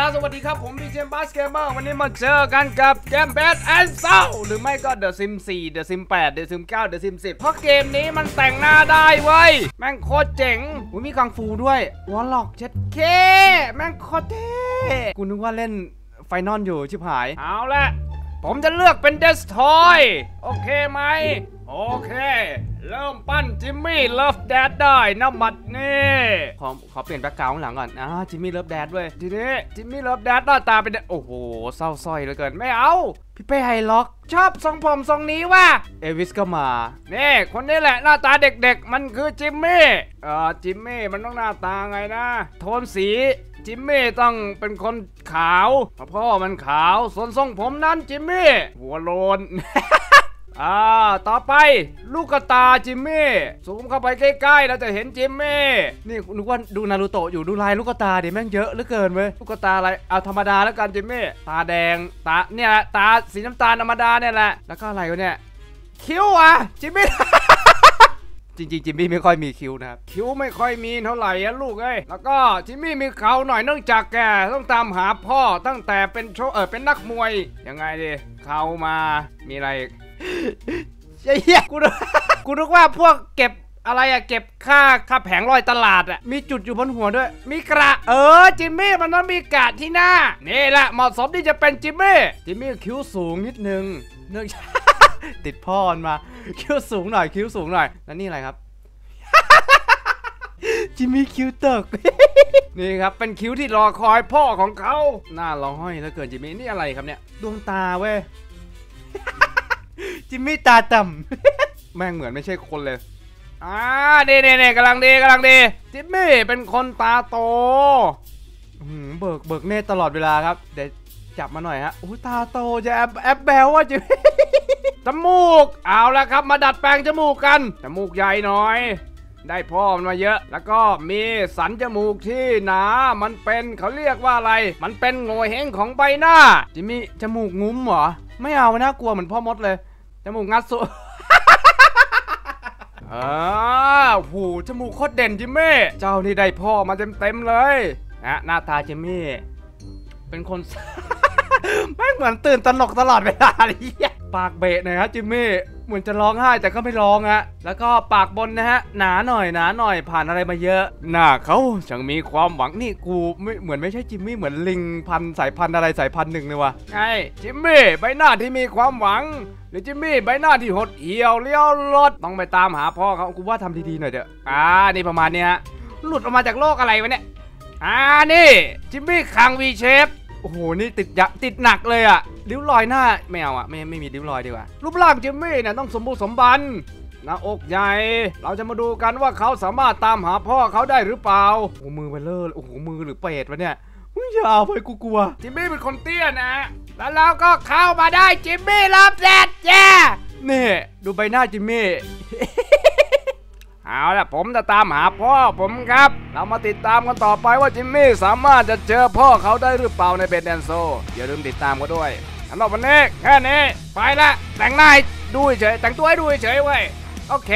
ล่ะสวัสดีครับ ผมดีเจมบัสเกมเมอร์วันนี้มาเจอกันกับเกมแบดแอนด์เซลหรือไม่ก็ The Sim 4 The Sim 8 The Sim 9 The Sim 10 เพราะเกมนี้มันแต่งหน้าได้เว้ย แม่งโคตรเจ๋งอุ้ยมีกังฟูด้วยวอลล็อกเช็ดเคแม่งโคตรเท่กูนึกว่าเล่นไฟนอลอยู่ชิบหาย เอาละผมจะเลือกเป็นเดสทอยโอเคไหมโอเค เริ่มปั้นจิมมี่เลิฟแดดได้นะบัดนี้ขอขอเปลี่ยนแบ็คกราวด์ข้างหลังก่อนอ่าจิมมี่เลิฟแดดด้วยทีนี้จิมมี่เลิฟแดดหน้าตาเป็นโอ้โหเศร้าสร้อยเหลือเกินไม่เอาพี่เป้ไฮล็อก ชอบทรงผมทรงนี้ว่ะเอวิสก็มานี่คนนี้แหละหน้าตาเด็กๆ มันคือจิมมี่เอ่อจิมมี่มันต้องหน้าตาไงนะ โทนสีจิมมี่ต้องเป็นคนขาวเพราะพ่อมันขาวส่วนทรงผมนั้นจิมมี่หัวโลน อ่า ต่อไปลูกกระตาจิมมี่ซูมเข้าไปใกล้ๆเราจะเห็นจิมมี่นี่นึกว่าดูนารูโตะอยู่ดูลายลูกกระตาดิแม่งเยอะเหลือเกินเว้ยลูกกระตาอะไรเอาธรรมดาแล้วกันจิมมี่ตาแดงตาเนี่ยแหละตาสีน้ำตาลธรรมดาเนี่ยแหละแล้วก็อะไรวะเนี่ยคิ้วอะจิมมี่จริงๆจิมมี่ไม่ค่อยมีคิ้วนะครับคิ้วไม่ค่อยมีเท่าไหร่อะลูกเอ้ยแล้วก็จิมมี่มีเขาหน่อยเนื่องจากแกต้องตามหาพ่อตั้งแต่เป็นโชเออเป็นนักมวยยังไงดิเขามามีอะไรอีกไอ้ เหี้ยกูนึกกูนึกว่าพวกเก็บอะไรอะเก็บค่าค่าแผงลอยตลาดอะมีจุดอยู่บนหัวด้วย มีกระ เออจิมมี่มันต้องมีกระที่หน้า นี่แหละเหมาะสมที่จะเป็นจิมมี่จิมมี่คิ้วสูงนิดนึงเนื่องจากติดพ่อมันมา คิ้วสูงหน่อยคิ้วสูงหน่อย แล้วนี่อะไรครับ จิมมี่คิ้วตกนี่ครับเป็นคิ้วที่รอคอยพ่อของเขาหน้าร้องห้อยแล้วเกินจิมมี่นี่อะไรครับเนี่ยดวงตาเว้ย จิมมี่ตาต่ำ แม่งเหมือนไม่ใช่คนเลย อ่าดีดีดีกำลังดีกำลังดี จิมมี่เป็นคนตาโตอื้อหือเบิกเบิกเนตรตลอดเวลาครับ เดี๋ยวจับมาหน่อยฮะโอ้ยตาโตจะแอบแอบแบลว่าจิมมี่จมูก เอาละครับ มาดัดแปลงจมูกกัน จมูกใหญ่หน่อย ได้พ่อมันมาเยอะ แล้วก็มีสันจมูกที่หนา มันเป็นเขาเรียกว่าอะไร มันเป็นโงเฮงของใบหน้าจิมมี่จมูกงุ้มเหรอ ไม่เอาน่ากลัวเหมือนพ่อมดเลย จมูกงัดสุดอ่าหูจมูกโคตรเด่นจิมมี่เจ้านี่ได้พ่อมาเต็มๆเลยนะหน้าตาจิมมี่ เป็นคนไม่เหมือนตื่นตระหนกตลอดเวลาเลยเหี้ยปากเบะหน่อยฮะจิมมี่ เหมือนจะร้องไห้แต่ก็ไม่ร้องฮะ แล้วก็ปากบนนะฮะ หนาหน่อยหนาหน่อยผ่านอะไรมาเยอะ หน้าเขาช่างมีความหวังนี่กูไม่เหมือนไม่ใช่จิมมี่เหมือนลิงพันธุ์สายพันธุ์อะไรสายพันธุ์หนึ่งเลยวะไงจิมมี่ใบหน้าที่มีความหวังหรือจิมมี่ใบหน้าที่หดเหี่ยวเลี้ยวรถต้องไปตามหาพ่อเขากูว่าทำดีๆหน่อยเถอะอ่านี่ประมาณเนี้ยฮะหลุดออกมาจากโลกอะไรวะเนี่ยอ่านี่จิมมี่คางวีเชฟ โอ้โห นี่ติดยะติดหนักเลยอะริ้วรอยหน้าไม่เอาอะไม่ไม่มีริ้วรอยดีกว่า รูปร่างจิมมี่เนี่ยต้องสมบูรณ์สมบันหน้าอกใหญ่ เราจะมาดูกันว่าเขาสามารถตามหาพ่อเขาได้หรือเปล่า โอ้มือเบลเลอร์ โอ้โห มือหรือเป็ดวะเนี่ยมึงอย่าเอาไปกูกลัว จิมมี่เป็นคนเตี้ยนะ แล้วเราก็เข้ามาได้จิมมี่รับแดดแจ้นี่ ดูใบหน้าจิมมี่ เอาละผมจะตามหาพ่อผมครับ เรามาติดตามกันต่อไปว่าจิมมี่สามารถจะเจอพ่อเขาได้หรือเปล่าในเบนแดนโซอย่าลืมติดตามกันด้วยสำหรับวันนี้แค่นี้ไปละแต่งหน้าดูเฉยแต่งตัวให้ดูเฉยเว้ยโอเค